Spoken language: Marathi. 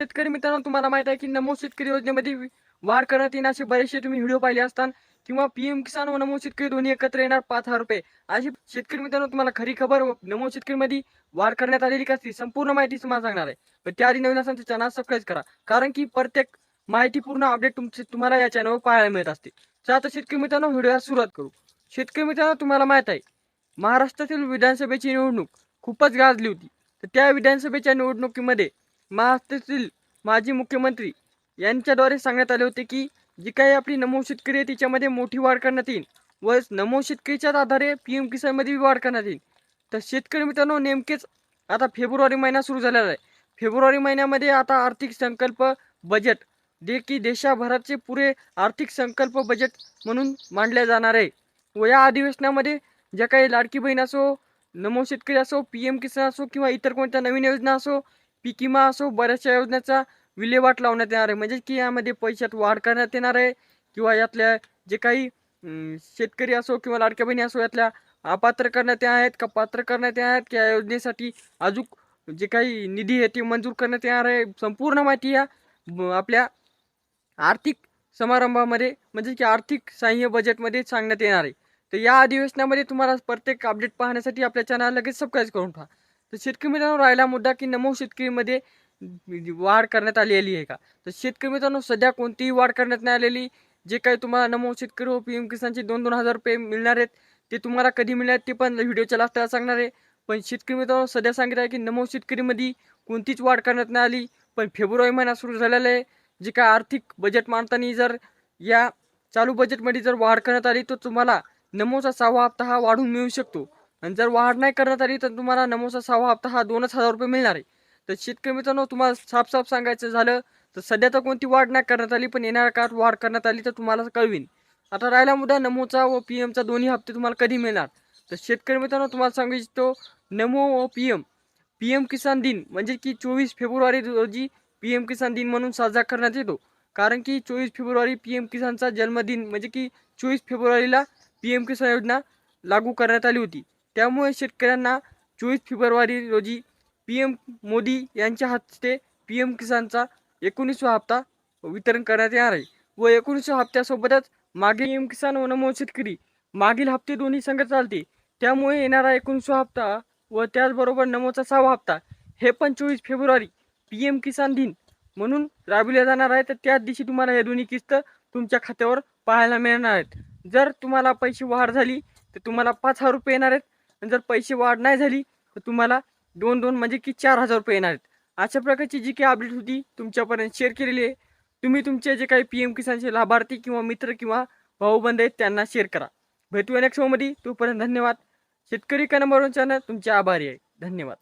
शेतकरी मित्रांनो तुम्हाला माहीत आहे की नमो शेतकरी योजनेमध्ये वाढ करण्यात येईल असे बरेचसे तुम्ही व्हिडिओ पाहिले असतात. किंवा पीएम किसान व नमो शेतकरी दोन्ही एकत्र येणार पाच हजार रुपये. अशी शेतकरी मित्रांनो तुम्हाला खरी खबर नमो शेतकरी मध्ये वाढ करण्यात आलेली कसली संपूर्ण माहिती तुम्हाला सांगणार आहे. पण त्याआधी नवीन असं तर चॅनल सबस्क्राईब करा. कारण की प्रत्येक माहितीपूर्ण अपडेट तुमचे तुम्हाला या चॅनलवर पाहायला मिळत असते. तर आता शेतकरी मित्रांनो व्हिडिओला सुरुवात करू. शेतकरी मित्रांनो तुम्हाला माहीत आहे महाराष्ट्रातील विधानसभेची निवडणूक खूपच गाजली होती. तर त्या विधानसभेच्या निवडणुकीमध्ये महाराष्ट्रातील माजी मुख्यमंत्री यांच्याद्वारे सांगण्यात आले होते की जी काही आपली नमो शेतकरी आहे तिच्यामध्ये मोठी वाढ करण्यात येईल व नमो शेतकरीच्याच आधारे पी एम किसानमध्ये वाढ करण्यात येईल. तर शेतकरी मित्रांनो नेमकेच आता फेब्रुवारी महिना सुरू झालेला आहे. फेब्रुवारी महिन्यामध्ये आता आर्थिक संकल्प बजेट जे की देशाभराचे पुरे आर्थिक संकल्प बजेट म्हणून मांडले जाणार आहे. व या अधिवेशनामध्ये ज्या काही लाडकी बहीण असो नमो शेतकरी असो पी एम किसान असो किंवा इतर कोणत्या नवीन योजना असो पीक विमा असो बऱ्याचशा योजनेचा विल्हेवाट लावण्यात येणार आहे. म्हणजे की यामध्ये पैशात वाढ करण्यात येणार आहे किंवा यातल्या जे काही शेतकरी असो किंवा लाडक्या बहिणी असो यातल्या अपात्र करण्यात येणार आहेत का पात्र करण्यात येणार आहेत की या योजनेसाठी अजून जे काही निधी आहे ते मंजूर करण्यात येणार आहे? संपूर्ण माहिती या आपल्या आर्थिक समारंभामध्ये म्हणजे की आर्थिक सहाय्य बजेटमध्ये सांगण्यात येणार आहे. तर या अधिवेशनामध्ये तुम्हाला प्रत्येक अपडेट पाहण्यासाठी आपल्या चॅनल लगेच सबस्क्राईब करून ठेवा. तर शेतकरी मित्रांनो राहिला मुद्दा की नमो शेतकरीमध्ये वाढ करण्यात आलेली आहे का? तर शेतकरी मित्रांनो सध्या कोणतीही वाढ करण्यात नाही आलेली. जे काही तुम्हाला नमो शेतकरी व पी एम किसानचे दोन दोन हजार रुपये मिळणार आहेत ते तुम्हाला कधी मिळणार ते पण व्हिडिओच्या लास्टला सांगणार आहे. पण शेतकरी मित्रांनो सध्या सांगितलं आहे की नमो शेतकरीमध्ये कोणतीच वाढ करण्यात नाही आली. पण फेब्रुवारी महिना सुरू झालेला आहे. जे काय आर्थिक बजेट मांडताना जर या चालू बजेटमध्ये जर वाढ करण्यात आली तर तुम्हाला नमोचा सहावा हप्ता हा वाढून मिळू शकतो. आणि जर वाढ नाही करण्यात आली तर तुम्हाला नमोचा सहावा हप्ता हा दोनच हजार रुपये मिळणार आहे. तर शेतकरी मित्रांनो तुम्हाला साफ साफ सांगायचं झालं तर सध्या तर कोणती वाढ नाही करण्यात आली पण येणाऱ्या काळात वाढ करण्यात आली तर तुम्हाला कळवीन. आता राहिला मुद्दा नमोचा व पी एमचा दोन्ही हप्ते तुम्हाला कधी मिळणार? तर शेतकरी मित्रांनो तुम्हाला सांगू इच्छितो नमो व P M P M Kisan दिन म्हणजे की चोवीस फेब्रुवारी रोजी पी एम किसान दिन म्हणून साजरा करण्यात येतो. कारण की चोवीस फेब्रुवारी पी एम किसानचा जन्मदिन म्हणजे की चोवीस फेब्रुवारीला पी एम किसान योजना लागू करण्यात आली होती. त्यामुळे शेतकऱ्यांना चोवीस फेब्रुवारी रोजी पी एम मोदी यांच्या हस्ते पी एम किसानचा एकोणीसवा हप्ता वितरण करण्यात येणार आहे. व एकोणीसव्या हप्त्यासोबतच मागील एम किसान व नमो शेतकरी मागील हप्ते दोन्ही संघ चालते त्यामुळे येणारा एकोणीसवा हप्ता व त्याचबरोबर नमोचा सहावा हप्ता हे पण चोवीस फेब्रुवारी पी एम किसान दिन म्हणून राबविल्या जाणार आहे. तर त्याच दिवशी तुम्हाला हे दोन्ही किस्त तुमच्या खात्यावर पाहायला मिळणार आहेत. जर तुम्हाला पैसे वाढ झाली तर तुम्हाला पाच हजार रुपये येणार आहेत. आणि जर पैसे वाढ नाही झाली तर तुम्हाला दोन दोन म्हणजे की चार हजार रुपये येणार आहेत. अशा प्रकारची जी काही अपडेट होती तुमच्यापर्यंत शेअर केलेली आहे. तुम्ही तुमचे जे काही पी एम किसानचे लाभार्थी किंवा मित्र किंवा भाऊबंद आहेत त्यांना शेअर करा. भेटूया नेक्स्ट शोमध्ये तोपर्यंत धन्यवाद. शेतकरी का नंबर चॅनल तुमचे आभारी आहे. धन्यवाद.